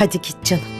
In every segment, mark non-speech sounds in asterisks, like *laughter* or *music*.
Hadi git canım.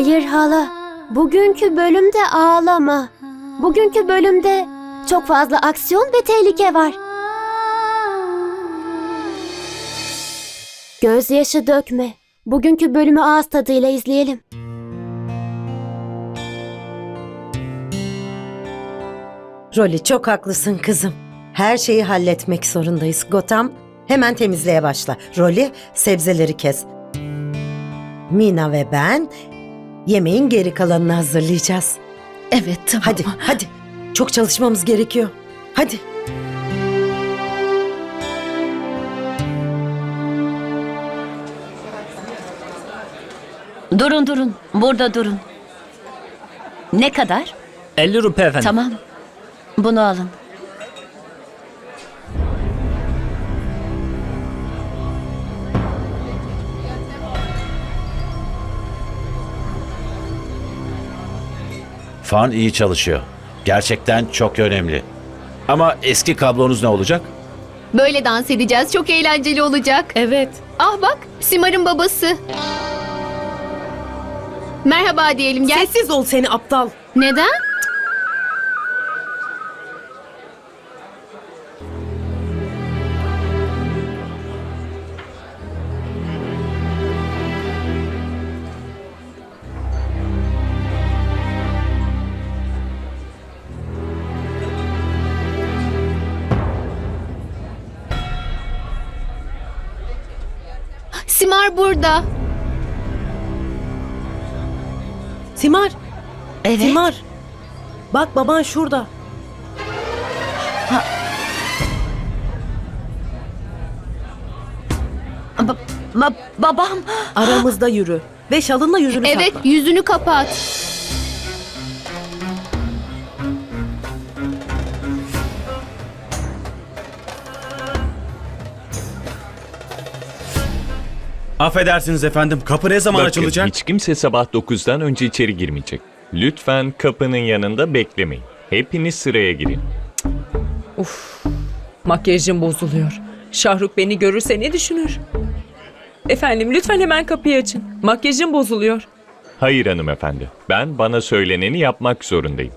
Hayır hala. Bugünkü bölümde ağlama. Bugünkü bölümde çok fazla aksiyon ve tehlike var. Gözyaşı dökme. Bugünkü bölümü ağız tadıyla izleyelim. Rolly çok haklısın kızım. Her şeyi halletmek zorundayız. Gotam hemen temizliğe başla. Rolly sebzeleri kes. Mina ve ben yemeğin geri kalanını hazırlayacağız. Evet tamam. Hadi hadi. Çok çalışmamız gerekiyor. Hadi. Durun durun. Burada durun. Ne kadar? 50 rupi efendim. Tamam. Bunu alın. Fan iyi çalışıyor. Gerçekten çok önemli. Ama eski kablonuz ne olacak? Böyle dans edeceğiz. Çok eğlenceli olacak. Evet. Ah bak, Simar'ın babası. Merhaba diyelim. Gel. Sessiz ol seni aptal. Neden? Simar burada. Simar. Evet. Simar. Bak baban şurada. Ba- ba- babam. Aramızda yürü. Ve şalınla yüzünü Evet, sakla. yüzünü kapat. Affedersiniz efendim. Kapı ne zaman Bakın, açılacak? hiç kimse sabah 9'dan önce içeri girmeyecek. Lütfen kapının yanında beklemeyin. Hepiniz sıraya girin. Makyajım bozuluyor. Şahruk beni görürse ne düşünür? Efendim lütfen hemen kapıyı açın. Makyajım bozuluyor. Hayır hanımefendi. Ben bana söyleneni yapmak zorundayım.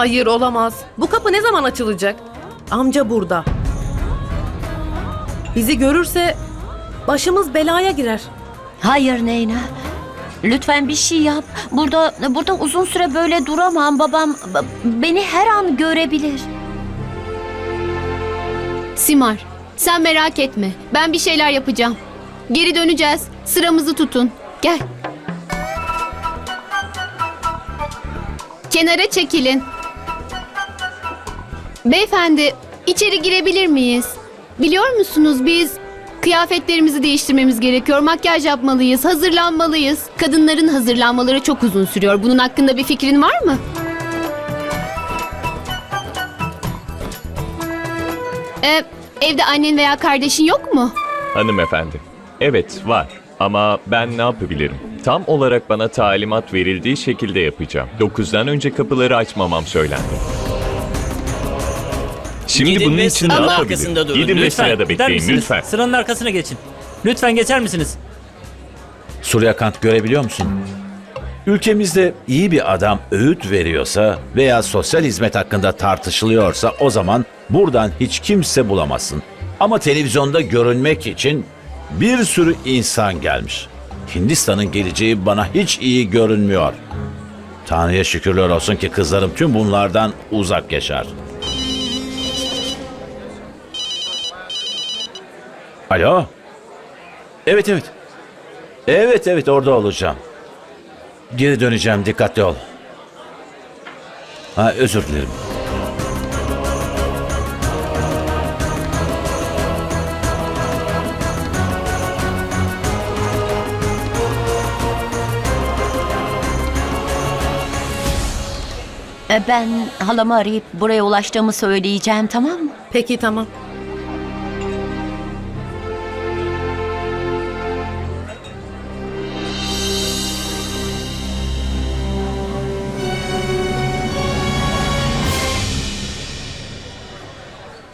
Hayır olamaz. Bu kapı ne zaman açılacak? Amca burada. Bizi görürse başımız belaya girer. Hayır Neyna. Lütfen bir şey yap. Burada burada uzun süre böyle duramam. Babam beni her an görebilir. Simar, sen merak etme. Ben bir şeyler yapacağım. Geri döneceğiz. Sıramızı tutun. Gel. Kenara çekilin. Beyefendi, içeri girebilir miyiz? Biliyor musunuz biz kıyafetlerimizi değiştirmemiz gerekiyor. Makyaj yapmalıyız, hazırlanmalıyız. Kadınların hazırlanmaları çok uzun sürüyor. Bunun hakkında bir fikrin var mı? Ee, evde annen veya kardeşin yok mu? Hanımefendi. Evet var. Ama ben ne yapabilirim? Tam olarak bana talimat verildiği şekilde yapacağım. 9'dan önce kapıları açmamam söylendi. Şimdi Gidin bunun ve için ne sıranın yapabilirim? arkasında durun. Gidin ve Lütfen, sırada gider bekleyin misiniz? lütfen. Sıranın arkasına geçin. Lütfen geçer misiniz? Suryakant görebiliyor musun? Ülkemizde iyi bir adam öğüt veriyorsa veya sosyal hizmet hakkında tartışılıyorsa o zaman buradan hiç kimse bulamazsın. Ama televizyonda görünmek için bir sürü insan gelmiş. Hindistan'ın geleceği bana hiç iyi görünmüyor. Tanrı'ya şükürler olsun ki kızlarım tüm bunlardan uzak yaşar. Alo? Evet evet. Evet evet orada olacağım. Geri döneceğim dikkatli ol. Ha özür dilerim. E, Ben halamı arayıp buraya ulaştığımı söyleyeceğim tamam mı? Peki tamam.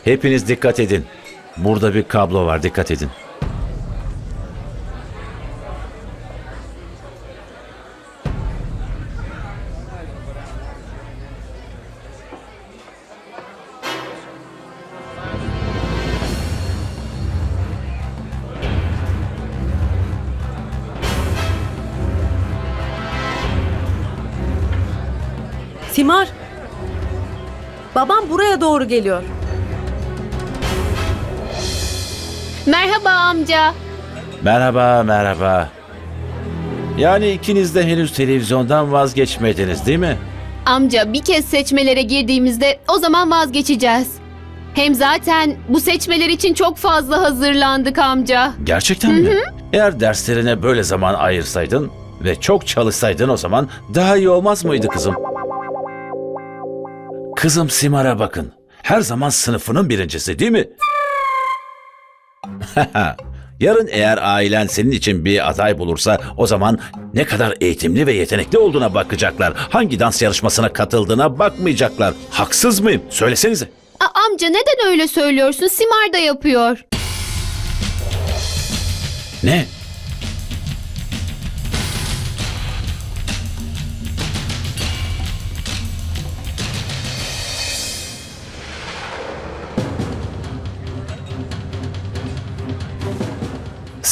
Hepiniz dikkat edin. Burada bir kablo var dikkat edin. Simar. Babam buraya doğru geliyor. Merhaba amca. Merhaba merhaba. Yani ikiniz de henüz televizyondan vazgeçmediniz değil mi? Amca bir kez seçmelere girdiğimizde o zaman vazgeçeceğiz. Hem zaten bu seçmeler için çok fazla hazırlandık amca. Gerçekten mi? Eğer derslerine böyle zaman ayırsaydın ve çok çalışsaydın o zaman daha iyi olmaz mıydı kızım? Kızım Simar'a bakın. Her zaman sınıfının birincisi değil mi? *laughs* Yarın eğer ailen senin için bir aday bulursa o zaman ne kadar eğitimli ve yetenekli olduğuna bakacaklar. Hangi dans yarışmasına katıldığına bakmayacaklar. Haksız mıyım? Söylesenize. A- amca neden öyle söylüyorsun? Simar da yapıyor. Ne?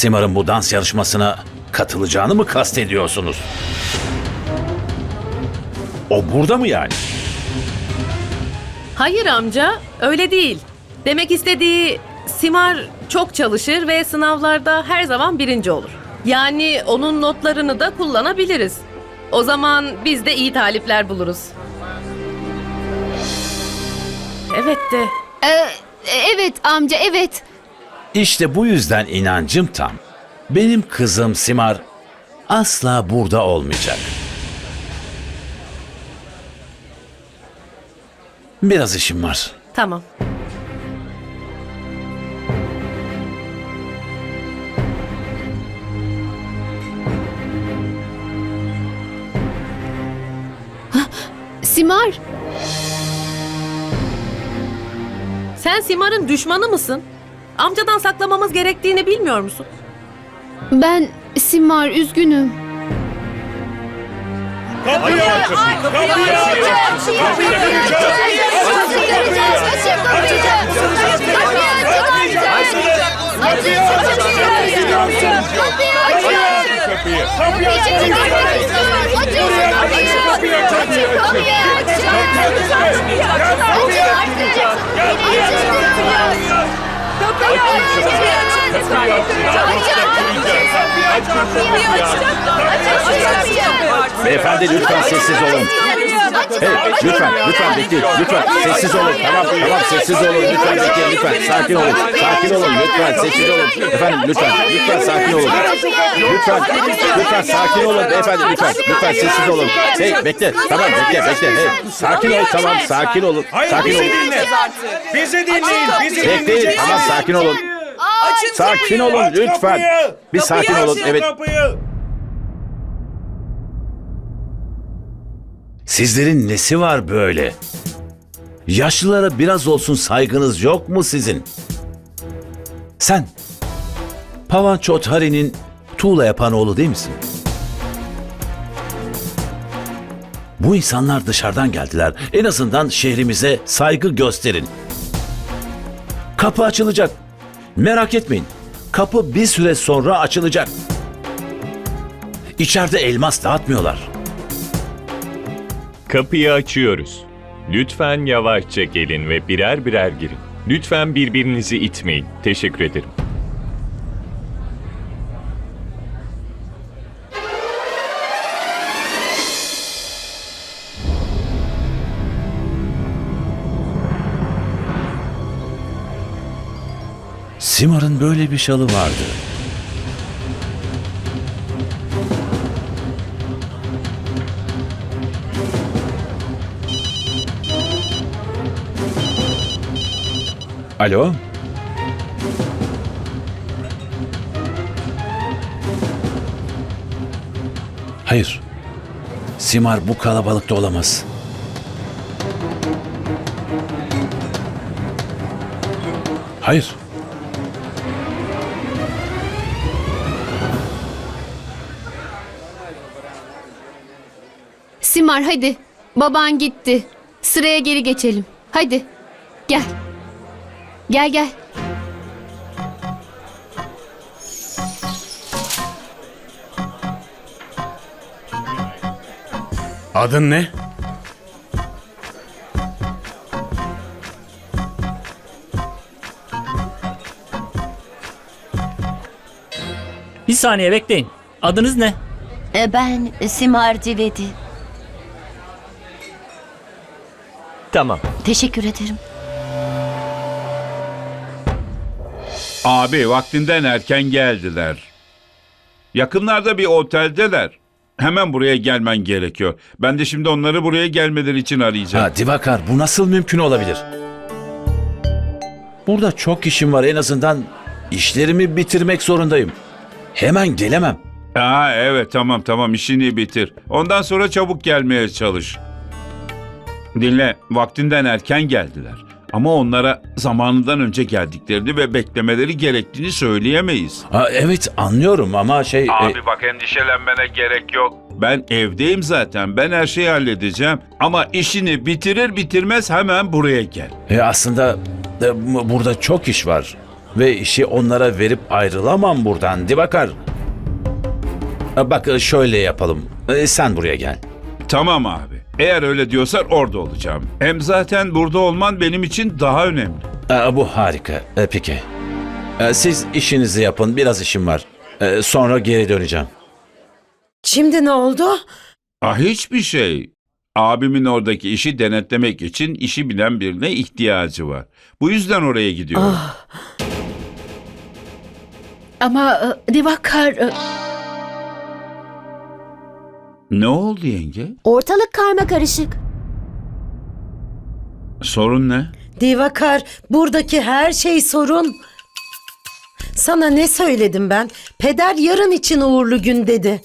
Simar'ın bu dans yarışmasına katılacağını mı kastediyorsunuz? O burada mı yani? Hayır amca, öyle değil. Demek istediği Simar çok çalışır ve sınavlarda her zaman birinci olur. Yani onun notlarını da kullanabiliriz. O zaman biz de iyi talipler buluruz. Evet de. Ee, evet amca evet. İşte bu yüzden inancım tam. Benim kızım Simar asla burada olmayacak. Biraz işim var. Tamam. Simar. Sen Simar'ın düşmanı mısın? Amcadan saklamamız gerektiğini bilmiyor musun? Ben Simar üzgünüm. Beyefendi lütfen sessiz olun. Hey lütfen lütfen bekleyin lütfen sessiz olun tamam. tamam sessiz olun lütfen bekleyin lütfen sakin olun sakin olun lütfen sessiz olun. efendim lütfen lütfen sakin olun. Lütfen lütfen sakin olun beyefendi lütfen. lütfen sessiz olun. hey bekle. Tamam bekle bekle. Hey sakin ol tamam sakin olun sakin olun. Bizi dinleyin. Bizi bekleyin tamam sakin olun. Sakin olun lütfen. bir sakin olun evet Sizlerin nesi var böyle? Yaşlılara biraz olsun saygınız yok mu sizin? Sen Pavan Çothari'nin tuğla yapan oğlu değil misin? Bu insanlar dışarıdan geldiler. En azından şehrimize saygı gösterin. Kapı açılacak. Merak etmeyin. Kapı bir süre sonra açılacak. İçeride elmas dağıtmıyorlar. Kapıyı açıyoruz. Lütfen yavaşça gelin ve birer birer girin. Lütfen birbirinizi itmeyin. Teşekkür ederim. Simar'ın böyle bir şalı vardı. Alo? Hayır. Simar bu kalabalıkta olamaz. Hayır. Simar hadi. Baban gitti. Sıraya geri geçelim. Hadi. Gel. Gel gel. Adın ne? Bir saniye bekleyin. Adınız ne? E, Ben Simar Divedi. Tamam. Teşekkür ederim. Abi vaktinden erken geldiler. Yakınlarda bir oteldeler. Hemen buraya gelmen gerekiyor. Ben de şimdi onları buraya gelmeleri için arayacağım. Ha Divakar bu nasıl mümkün olabilir? Burada çok işim var en azından işlerimi bitirmek zorundayım. Hemen gelemem. Aa, evet tamam tamam işini bitir. Ondan sonra çabuk gelmeye çalış. Dinle vaktinden erken geldiler. Ama onlara zamanından önce geldiklerini ve beklemeleri gerektiğini söyleyemeyiz. Ha, evet anlıyorum ama şey... e, bak endişelenmene gerek yok. Ben evdeyim zaten. Ben her şeyi halledeceğim. Ama işini bitirir bitirmez hemen buraya gel. e, aslında e, burada çok iş var. Ve işi onlara verip ayrılamam buradan Divakar. Ha, Bak e, şöyle yapalım. E, Sen buraya gel. Tamam abi. Eğer öyle diyorsan orada olacağım. Hem zaten burada olman benim için daha önemli. E, Bu harika. E, Peki. E, Siz işinizi yapın. Biraz işim var. E, Sonra geri döneceğim. Şimdi ne oldu? Ah hiçbir şey. Abimin oradaki işi denetlemek için işi bilen birine ihtiyacı var. Bu yüzden oraya gidiyorum. Ah, Ama e, Divakar... e, Ne oldu yenge? Ortalık karma karışık. Sorun ne? Divakar, buradaki her şey sorun. Sana ne söyledim ben? Peder yarın için uğurlu gün dedi.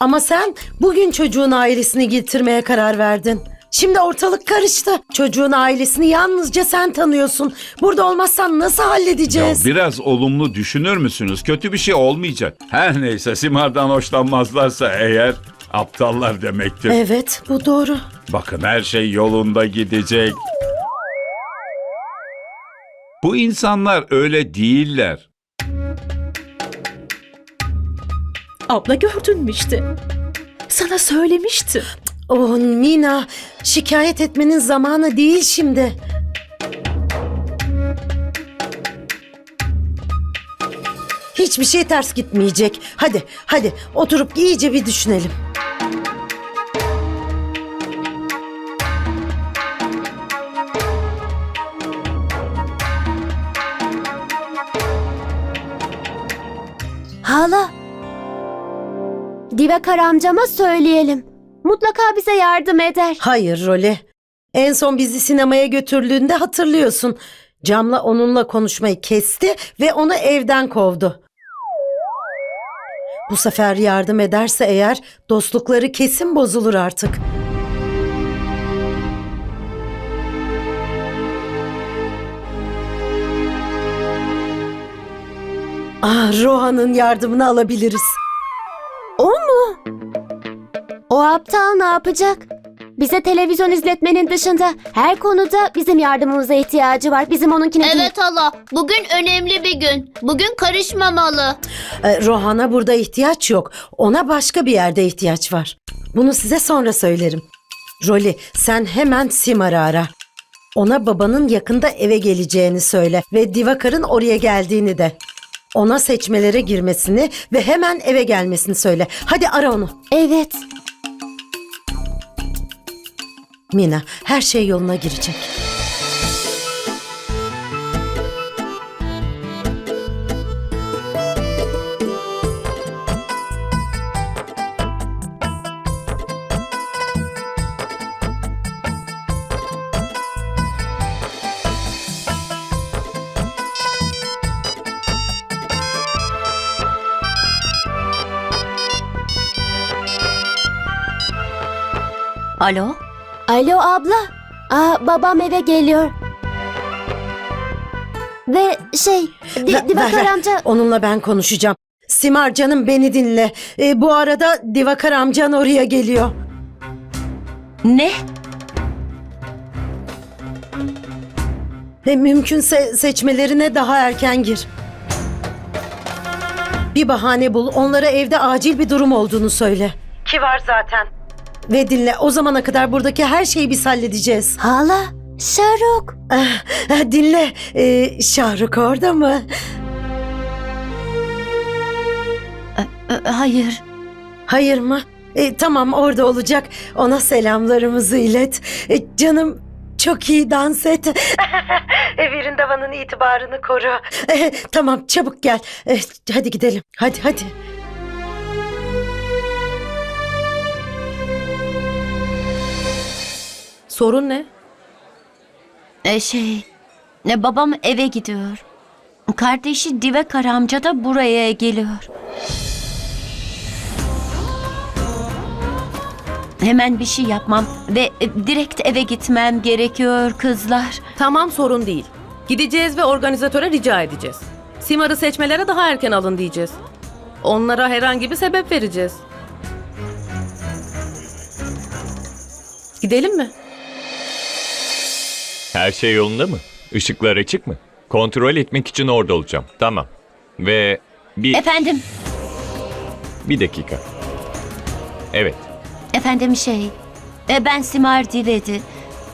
Ama sen bugün çocuğun ailesini getirmeye karar verdin. Şimdi ortalık karıştı. Çocuğun ailesini yalnızca sen tanıyorsun. Burada olmazsan nasıl Ya halledeceğiz? biraz olumlu düşünür müsünüz? Kötü bir şey olmayacak. Her neyse Simar'dan hoşlanmazlarsa eğer aptallar demektir. Evet, bu doğru. Bakın her şey yolunda gidecek. Bu insanlar öyle değiller. Abla gördün mü işte? Sana söylemiştim. Oh Mina, şikayet etmenin zamanı değil şimdi. Hiçbir şey ters gitmeyecek. Hadi, hadi oturup iyice bir düşünelim. Hala. Divakar amcama söyleyelim. Mutlaka bize yardım eder. Hayır Role. En son bizi sinemaya götürdüğünde hatırlıyorsun. Camla onunla konuşmayı kesti ve onu evden kovdu. Bu sefer yardım ederse eğer dostlukları kesin bozulur artık. Ah, Rohan'ın yardımını alabiliriz. O mu? O aptal ne yapacak? Bize televizyon izletmenin dışında her konuda bizim yardımımıza ihtiyacı var. Bizim onunkine değil. Evet hala. Bugün önemli bir gün. Bugün karışmamalı. Ee, Rohan'a burada ihtiyaç yok. Ona başka bir yerde ihtiyaç var. Bunu size sonra söylerim. Rolly sen hemen Simar'ı ara. Ona babanın yakında eve geleceğini söyle ve Divakar'ın oraya geldiğini de. Ona seçmelere girmesini ve hemen eve gelmesini söyle. Hadi ara onu. Evet. Mina her şey yoluna girecek. Alo? Alo abla. Aa, babam eve geliyor. Ve şey, Di- Ver- Divakar ver, ver. amca... Onunla ben konuşacağım. Simar canım beni dinle. Ee, bu arada Divakar amcan oraya geliyor. Ne? Ve mümkünse seçmelerine daha erken gir. Bir bahane bul, onlara evde acil bir durum olduğunu söyle. Ki var zaten. Ve dinle, o zamana kadar buradaki her şeyi biz halledeceğiz. Hala, Şaruk. Ah, ah, dinle, ee, Şahruk orada mı? Ee, Hayır. Hayır mı? E, tamam orada olacak. Ona selamlarımızı ilet. E, canım çok iyi dans et. *laughs* e, Virindava'nın itibarını koru. E, tamam çabuk gel. E, hadi gidelim. Hadi hadi. Sorun ne? Ee, şey, ne babam eve gidiyor. Kardeşi Divekar amca da buraya geliyor. Hemen bir şey yapmam ve e, direkt eve gitmem gerekiyor kızlar. Tamam sorun değil. Gideceğiz ve organizatöre rica edeceğiz. Simar'ı seçmelere daha erken alın diyeceğiz. Onlara herhangi bir sebep vereceğiz. Gidelim mi? Her şey yolunda mı? Işıklar açık mı? Kontrol etmek için orada olacağım. Tamam. Ve bir, Efendim, bir dakika. Evet. efendim şey, e, ben Simar Divedi.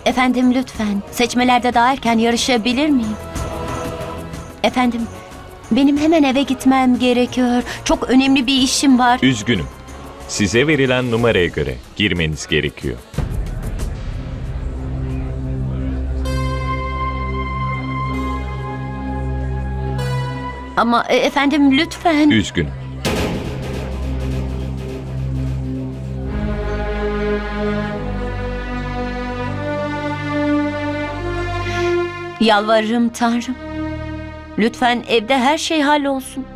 Efendim lütfen seçmelerde daha erken yarışabilir miyim? Efendim, benim hemen eve gitmem gerekiyor. Çok önemli bir işim var. Üzgünüm. Size verilen numaraya göre girmeniz gerekiyor. Ama e, efendim lütfen. Üzgünüm. Yalvarırım Tanrım. Lütfen evde her şey hallolsun.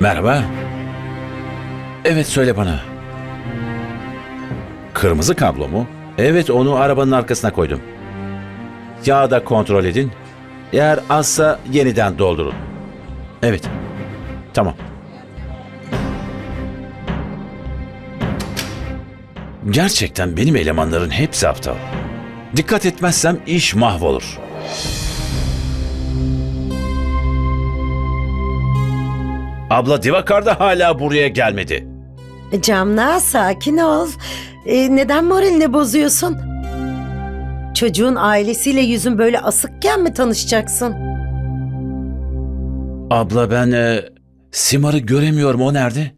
Merhaba. Evet söyle bana. Kırmızı kablo mu? Evet onu arabanın arkasına koydum. Yağı da kontrol edin. Eğer azsa yeniden doldurun. Evet. Tamam. Gerçekten benim elemanların hepsi aptal. Dikkat etmezsem iş mahvolur. Abla Divakar da hala buraya gelmedi. E, Camla sakin ol. E, neden moralini bozuyorsun? Çocuğun ailesiyle yüzün böyle asıkken mi tanışacaksın? Abla ben e, Simar'ı göremiyorum o nerede?